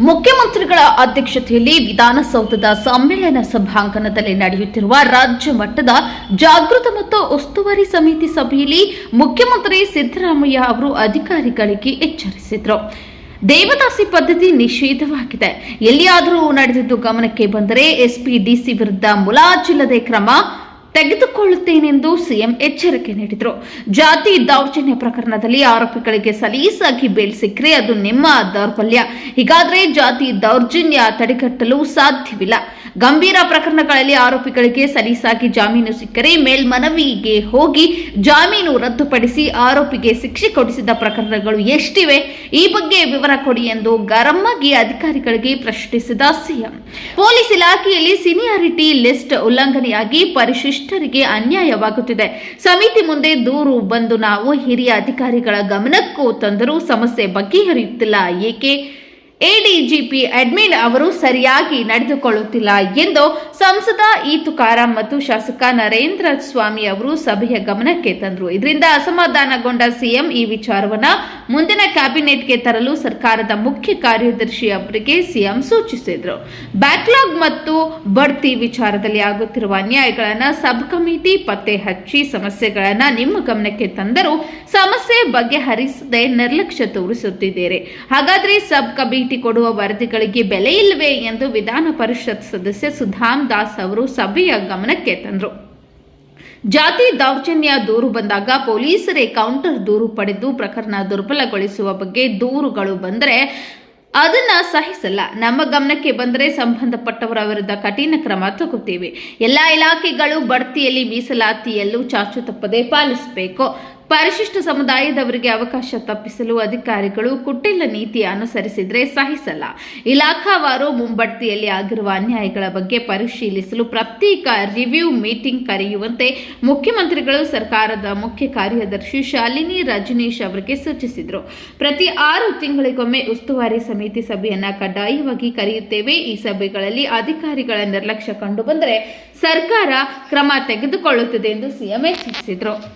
ಮುಖ್ಯಮಂತ್ರಿಗಳ ಅಧ್ಯಕ್ಷತೆಯಲ್ಲಿ ವಿಧಾನಸೌಧದ ಸಮ್ಮೇಳನ ಸಭಾಂಗಣದಲ್ಲಿ ನಡೆಯುತ್ತಿರುವ ರಾಜ್ಯ ಮಟ್ಟದ ಜಾಗೃತ ಮತ್ತು ಉಸ್ತುವಾರಿ ಸಮಿತಿ ಸಭೆಯಲ್ಲಿ ಮುಖ್ಯಮಂತ್ರಿ ಸಿದ್ದರಾಮಯ್ಯ ಅವರು ಅಧಿಕಾರಿಗಳಿಗೆ ಎಚ್ಚರಿಸಿದರು. ದೇವದಾಸಿ ಪದ್ಧತಿ ನಿಷೇಧವಾಗಿದೆ. ಎಲ್ಲಿಯಾದರೂ ನಡೆದಿದ್ದು ಗಮನಕ್ಕೆ ಬಂದರೆ ಎಸ್ಪಿ ಡಿಸಿ ವಿರುದ್ಧ ಮುಲಾಜಿಲ್ಲದೆ ಕ್ರಮ ತೆಗೆದುಕೊಳ್ಳುತ್ತೇನೆಂದು ಸಿಎಂ ಎಚ್ಚರಿಕೆ ನೀಡಿದರು. ಜಾತಿ ದೌರ್ಜನ್ಯ ಪ್ರಕರಣದಲ್ಲಿ ಆರೋಪಿಗಳಿಗೆ ಸಲೀಸಾಗಿ ಬೇಲ್ ಸಿಕ್ಕರೆ ಅದು ನಿಮ್ಮ ದೌರ್ಬಲ್ಯ. ಹೀಗಾದರೆ ಜಾತಿ ದೌರ್ಜನ್ಯ ತಡೆಗಟ್ಟಲು ಸಾಧ್ಯವಿಲ್ಲ. ಗಂಭೀರ ಪ್ರಕರಣಗಳಲ್ಲಿ ಆರೋಪಿಗಳಿಗೆ ಸಲೀಸಾಗಿ ಜಾಮೀನು ಸಿಕ್ಕರೆ ಮೇಲ್ಮನವಿಗೆ ಹೋಗಿ ಜಾಮೀನು ರದ್ದುಪಡಿಸಿ ಆರೋಪಿಗೆ ಶಿಕ್ಷೆ ಕೊಡಿಸಿದ ಪ್ರಕರಣಗಳು ಎಷ್ಟಿವೆ? ಈ ಬಗ್ಗೆ ವಿವರ ಕೊಡಿ ಎಂದು ಗರಮ್ಮಾಗಿ ಅಧಿಕಾರಿಗಳಿಗೆ ಪ್ರಶ್ನಿಸಿದ ಸಿಎಂ. ಪೊಲೀಸ್ ಇಲಾಖೆಯಲ್ಲಿ ಸೀನಿಯಾರಿಟಿ ಲಿಸ್ಟ್ ಉಲ್ಲಂಘನೆಯಾಗಿ ಪರಿಶಿಷ್ಟರಿಗೆ ಅನ್ಯಾಯವಾಗುತ್ತಿದೆ. ಸಮಿತಿ ಮುಂದೆ ದೂರು ಬಂದು ನಾವು ಹಿರಿಯ ಅಧಿಕಾರಿಗಳ ಗಮನಕ್ಕೂ ತಂದರೂ ಸಮಸ್ಯೆ ಬಗೆಹರಿಯುತ್ತಿಲ್ಲ. ಏಕೆ? ಎಡಿಜಿಪಿ ಅಡ್ಮಿನ್ ಅವರು ಸರಿಯಾಗಿ ನಡೆದುಕೊಳ್ಳುತ್ತಿಲ್ಲ ಎಂದು ಸಂಸದ ಈ ತುಕಾರಾಂ ಮತ್ತು ಶಾಸಕ ನರೇಂದ್ರ ಸ್ವಾಮಿ ಅವರು ಸಭೆಯ ಗಮನಕ್ಕೆ ತಂದರು. ಇದರಿಂದ ಅಸಮಾಧಾನಗೊಂಡ ಸಿಎಂ ಈ ವಿಚಾರವನ್ನು ಮುಂದಿನ ಕ್ಯಾಬಿನೆಟ್ಗೆ ತರಲು ಸರ್ಕಾರದ ಮುಖ್ಯ ಕಾರ್ಯದರ್ಶಿ ಅವರಿಗೆ ಸಿಎಂ ಸೂಚಿಸಿದರು. ಬ್ಯಾಕ್ಲಾಗ್ ಮತ್ತು ಬಡ್ತಿ ವಿಚಾರದಲ್ಲಿ ಆಗುತ್ತಿರುವ ಅನ್ಯಾಯಗಳನ್ನು ಸಬ್ ಕಮಿಟಿ ಪತ್ತೆ ಹಚ್ಚಿ ಸಮಸ್ಯೆಗಳನ್ನು ನಿಮ್ಮ ಗಮನಕ್ಕೆ ತಂದರೂ ಸಮಸ್ಯೆ ಬಗೆಹರಿಸದೆ ನಿರ್ಲಕ್ಷ್ಯ ತೋರಿಸುತ್ತಿದ್ದೀರಿ. ಹಾಗಾದರೆ ಸಬ್ ಕೊಡುವ ವರದಿಗಳಿಗೆ ಬೆಲೆ ಇಲ್ಲವೇ ಎಂದು ವಿಧಾನ ಪರಿಷತ್ ಸದಸ್ಯ ಸುಧಾಮ್ ದಾಸ್ ಅವರು ಸಭೆಯ ಗಮನಕ್ಕೆ ತಂದರು. ಜಾತಿ ದೌರ್ಜನ್ಯ ದೂರು ಬಂದಾಗ ಪೊಲೀಸರೇ ಕೌಂಟರ್ ದೂರು ಪಡೆದು ಪ್ರಕರಣ ದುರ್ಬಲಗೊಳಿಸುವ ಬಗ್ಗೆ ದೂರುಗಳು ಬಂದರೆ ಅದನ್ನ ಸಹಿಸಲ್ಲ. ನಮ್ಮ ಗಮನಕ್ಕೆ ಬಂದರೆ ಸಂಬಂಧಪಟ್ಟವರ ವಿರುದ್ಧ ಕಠಿಣ ಕ್ರಮ ತಗೋತೀವಿ. ಎಲ್ಲ ಇಲಾಖೆಗಳು ಬಡ್ತಿಯಲ್ಲಿ ಮೀಸಲಾತಿಯಲ್ಲೂ ಚಾಚು ತಪ್ಪದೆ ಪಾಲಿಸಬೇಕು. ಪರಿಶಿಷ್ಟ ಸಮುದಾಯದವರಿಗೆ ಅವಕಾಶ ತಪ್ಪಿಸಲು ಅಧಿಕಾರಿಗಳು ಕುಟ್ಟಿಲ್ಲ ನೀತಿ ಅನುಸರಿಸಿದ್ರೆ ಸಹಿಸಲ್ಲ. ಇಲಾಖಾವಾರು ಮುಂಬಡ್ತಿಯಲ್ಲಿ ಆಗಿರುವ ಅನ್ಯಾಯಗಳ ಬಗ್ಗೆ ಪರಿಶೀಲಿಸಲು ಪ್ರತ್ಯೇಕ ರಿವ್ಯೂ ಮೀಟಿಂಗ್ ಕರೆಯುವಂತೆ ಮುಖ್ಯಮಂತ್ರಿಗಳು ಸರ್ಕಾರದ ಮುಖ್ಯ ಕಾರ್ಯದರ್ಶಿ ಶಾಲಿನಿ ರಜನೀಶ್ ಅವರಿಗೆ ಸೂಚಿಸಿದರು. ಪ್ರತಿ ಆರು ತಿಂಗಳಿಗೊಮ್ಮೆ ಉಸ್ತುವಾರಿ ಸಮಿತಿ ಸಭೆಯನ್ನು ಕಡ್ಡಾಯವಾಗಿ ಕರೆಯುತ್ತೇವೆ. ಈ ಸಭೆಗಳಲ್ಲಿ ಅಧಿಕಾರಿಗಳ ನಿರ್ಲಕ್ಷ್ಯ ಕಂಡುಬಂದರೆ ಸರ್ಕಾರ ಕ್ರಮ ತೆಗೆದುಕೊಳ್ಳುತ್ತದೆ ಎಂದು ಸಿಎಂ ಎಚ್ಚರಿಸಿದರು